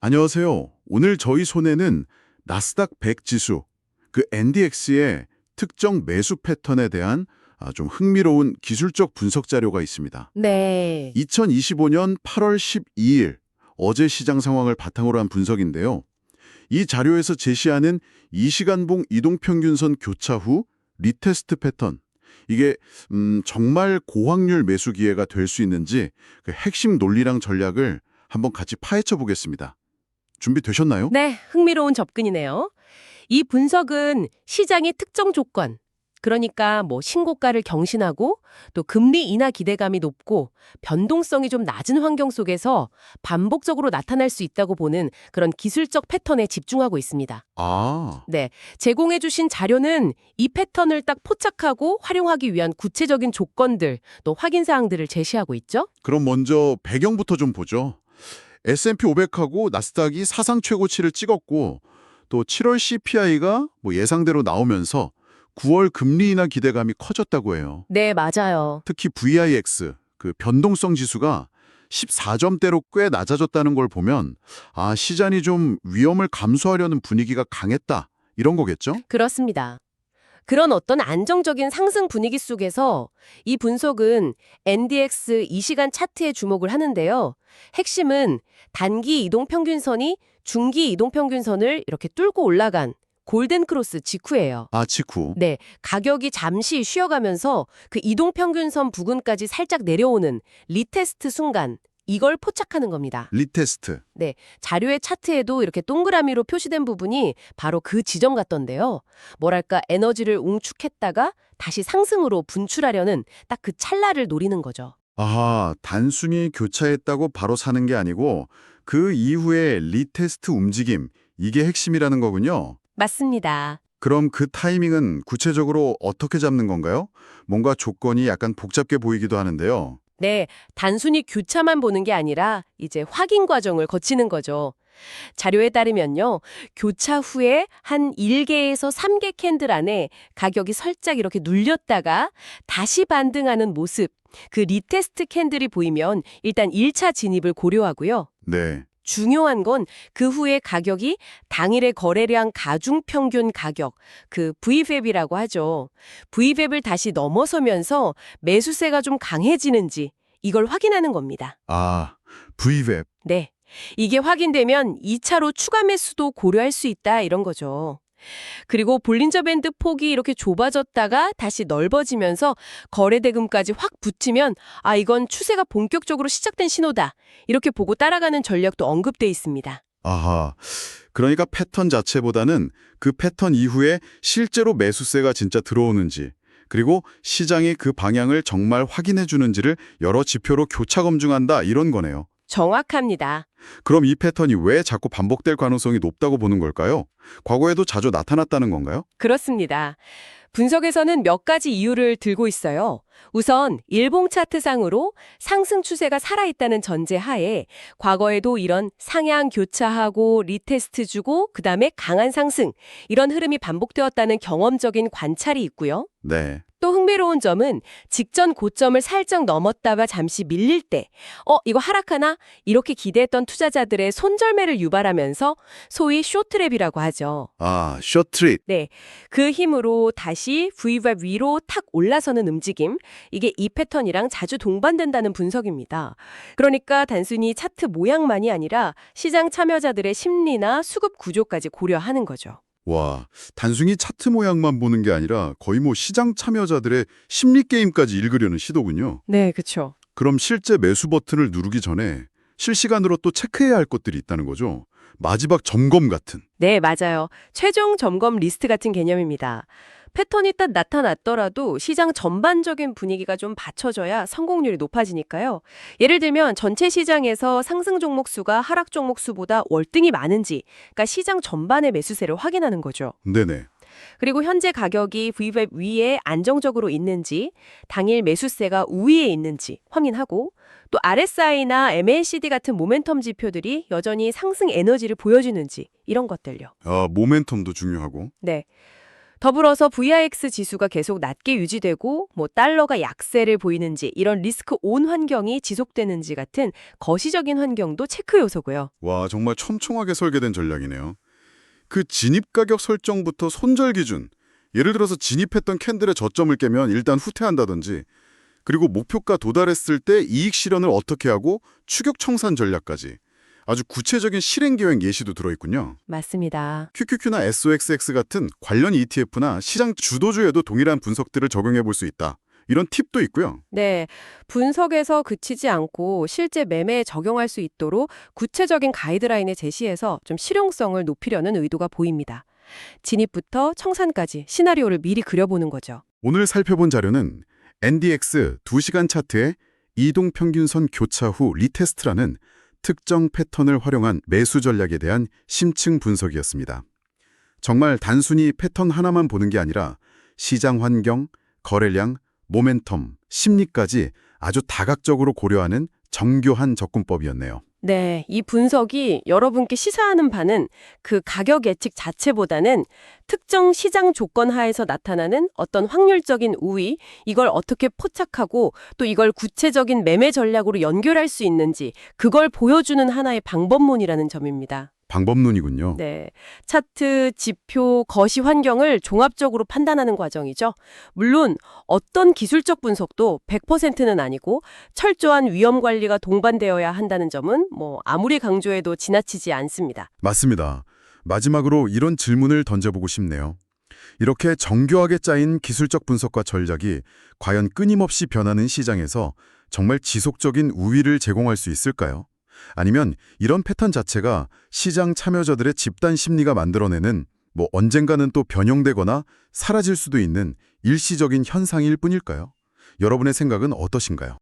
안녕하세요. 오늘 저희 손에는 나스닥 100 지수, 그 NDX의 특정 매수 패턴에 대한 아, 좀 흥미로운 기술적 분석 자료가 있습니다. 네. 2025년 8월 12일 어제 시장 상황을 바탕으로 한 분석인데요. 이 자료에서 제시하는 2시간봉 이동평균선 교차 후 리테스트 패턴. 이게 음, 정말 고확률 매수 기회가 될 수 있는지 그 핵심 논리랑 전략을 한번 같이 파헤쳐 보겠습니다. 준비되셨나요? 네, 흥미로운 접근이네요. 이 분석은 시장의 특정 조건, 그러니까 뭐 신고가를 경신하고 또 금리 인하 기대감이 높고 변동성이 좀 낮은 환경 속에서 반복적으로 나타날 수 있다고 보는 그런 기술적 패턴에 집중하고 있습니다. 아, 네, 제공해 주신 자료는 이 패턴을 딱 포착하고 활용하기 위한 구체적인 조건들, 또 확인 사항들을 제시하고 있죠. 그럼 먼저 배경부터 좀 보죠. S&P 500하고 나스닥이 사상 최고치를 찍었고 또 7월 CPI가 뭐 예상대로 나오면서 9월 금리 인하 기대감이 커졌다고 해요. 네, 맞아요. 특히 VIX, 그 변동성 지수가 14점대로 꽤 낮아졌다는 걸 보면 아, 시장이 좀 위험을 감수하려는 분위기가 강했다. 이런 거겠죠? 그렇습니다. 그런 어떤 안정적인 상승 분위기 속에서 이 분석은 NDX 2시간 차트에 주목을 하는데요. 핵심은 단기 이동 평균선이 중기 이동 평균선을 이렇게 뚫고 올라간 골든 크로스 직후예요. 아, 직후. 네, 가격이 잠시 쉬어가면서 그 이동 평균선 부근까지 살짝 내려오는 리테스트 순간 이걸 포착하는 겁니다. 리테스트. 자료의 차트에도 이렇게 동그라미로 표시된 부분이 바로 그 지점 같던데요. 뭐랄까 에너지를 웅축했다가 다시 상승으로 분출하려는 딱 그 찰나를 노리는 거죠. 아하, 단순히 교차했다고 바로 사는 게 아니고 그 이후에 리테스트 움직임, 이게 핵심이라는 거군요. 맞습니다. 그럼 그 타이밍은 구체적으로 어떻게 잡는 건가요? 뭔가 조건이 약간 복잡게 보이기도 하는데요. 네, 단순히 교차만 보는 게 아니라 이제 확인 과정을 거치는 거죠. 자료에 따르면요. 교차 후에 한 1개에서 3개 캔들 안에 가격이 살짝 이렇게 눌렸다가 다시 반등하는 모습, 그 리테스트 캔들이 보이면 일단 1차 진입을 고려하고요. 네. 중요한 건 그 후에 가격이 당일의 거래량 가중 평균 가격, 그 VFAB이라고 하죠. VFAB을 다시 넘어서면서 매수세가 좀 강해지는지 이걸 확인하는 겁니다. 아, V웹. 네. 이게 확인되면 2차로 추가 매수도 고려할 수 있다 이런 거죠. 그리고 볼린저 밴드 폭이 이렇게 좁아졌다가 다시 넓어지면서 거래 대금까지 확 붙이면 아 이건 추세가 본격적으로 시작된 신호다. 이렇게 보고 따라가는 전략도 언급돼 있습니다. 아하. 그러니까 패턴 자체보다는 그 패턴 이후에 실제로 매수세가 진짜 들어오는지, 그리고 시장이 그 방향을 정말 확인해 주는지를 여러 지표로 교차 검증한다 이런 거네요. 정확합니다. 그럼 이 패턴이 왜 자꾸 반복될 가능성이 높다고 보는 걸까요? 과거에도 자주 나타났다는 건가요? 그렇습니다. 분석에서는 몇 가지 이유를 들고 있어요. 우선 일봉 차트상으로 상승 추세가 살아있다는 전제 하에 과거에도 이런 상향 교차하고 리테스트 주고 그다음에 강한 상승 이런 흐름이 반복되었다는 경험적인 관찰이 있고요. 네. 또 흥미로운 점은 직전 고점을 살짝 넘었다가 잠시 밀릴 때, 어, 이거 하락하나? 이렇게 기대했던 투자자들의 손절매를 유발하면서 소위 쇼트랩이라고 하죠. 아, 셔트릿. 네. 그 힘으로 다시 V발 위로 탁 올라서는 움직임. 이게 이 패턴이랑 자주 동반된다는 분석입니다. 그러니까 단순히 차트 모양만이 아니라 시장 참여자들의 심리나 수급 구조까지 고려하는 거죠. 와, 단순히 차트 모양만 보는 게 아니라 거의 뭐 시장 참여자들의 심리 게임까지 읽으려는 시도군요. 네, 그렇죠. 그럼 실제 매수 버튼을 누르기 전에 실시간으로 또 체크해야 할 것들이 있다는 거죠. 마지막 점검 같은. 네, 맞아요. 최종 점검 리스트 같은 개념입니다. 패턴이 딱 나타났더라도 시장 전반적인 분위기가 좀 받쳐져야 성공률이 높아지니까요. 예를 들면 전체 시장에서 상승 종목 수가 하락 종목 수보다 월등히 많은지, 그러니까 시장 전반의 매수세를 확인하는 거죠. 네네. 그리고 현재 가격이 V웹 위에 안정적으로 있는지, 당일 매수세가 우위에 있는지 확인하고, 또 RSI나 MACD 같은 모멘텀 지표들이 여전히 상승 에너지를 보여주는지 이런 것들요. 아, 모멘텀도 중요하고. 네. 더불어서 VIX 지수가 계속 낮게 유지되고 뭐 달러가 약세를 보이는지 이런 리스크 온 환경이 지속되는지 같은 거시적인 환경도 체크 요소고요. 와, 정말 촘촘하게 설계된 전략이네요. 그 진입 가격 설정부터 손절 기준, 예를 들어서 진입했던 캔들의 저점을 깨면 일단 후퇴한다든지, 그리고 목표가 도달했을 때 이익 실현을 어떻게 하고 추격 청산 전략까지 아주 구체적인 실행 계획 예시도 들어있군요. 맞습니다. QQQ나 SOXX 같은 관련 ETF나 시장 주도주에도 동일한 분석들을 적용해 볼 수 있다. 이런 팁도 있고요. 네, 분석에서 그치지 않고 실제 매매에 적용할 수 있도록 구체적인 가이드라인을 제시해서 좀 실용성을 높이려는 의도가 보입니다. 진입부터 청산까지 시나리오를 미리 그려보는 거죠. 오늘 살펴본 자료는 NDX 2시간 차트의 이동평균선 교차 후 리테스트라는 특정 패턴을 활용한 매수 전략에 대한 심층 분석이었습니다. 정말 단순히 패턴 하나만 보는 게 아니라 시장 환경, 거래량, 모멘텀, 심리까지 아주 다각적으로 고려하는 정교한 접근법이었네요. 네, 이 분석이 여러분께 시사하는 바는 그 가격 예측 자체보다는 특정 시장 조건 하에서 나타나는 어떤 확률적인 우위, 이걸 어떻게 포착하고 또 이걸 구체적인 매매 전략으로 연결할 수 있는지 그걸 보여주는 하나의 방법론이라는 점입니다. 방법론이군요. 네. 차트, 지표, 거시 환경을 종합적으로 판단하는 과정이죠. 물론 어떤 기술적 분석도 100%는 아니고 철저한 위험 관리가 동반되어야 한다는 점은 뭐 아무리 강조해도 지나치지 않습니다. 맞습니다. 마지막으로 이런 질문을 던져보고 싶네요. 이렇게 정교하게 짜인 기술적 분석과 전략이 과연 끊임없이 변하는 시장에서 정말 지속적인 우위를 제공할 수 있을까요? 아니면 이런 패턴 자체가 시장 참여자들의 집단 심리가 만들어내는 뭐 언젠가는 또 변형되거나 사라질 수도 있는 일시적인 현상일 뿐일까요? 여러분의 생각은 어떠신가요?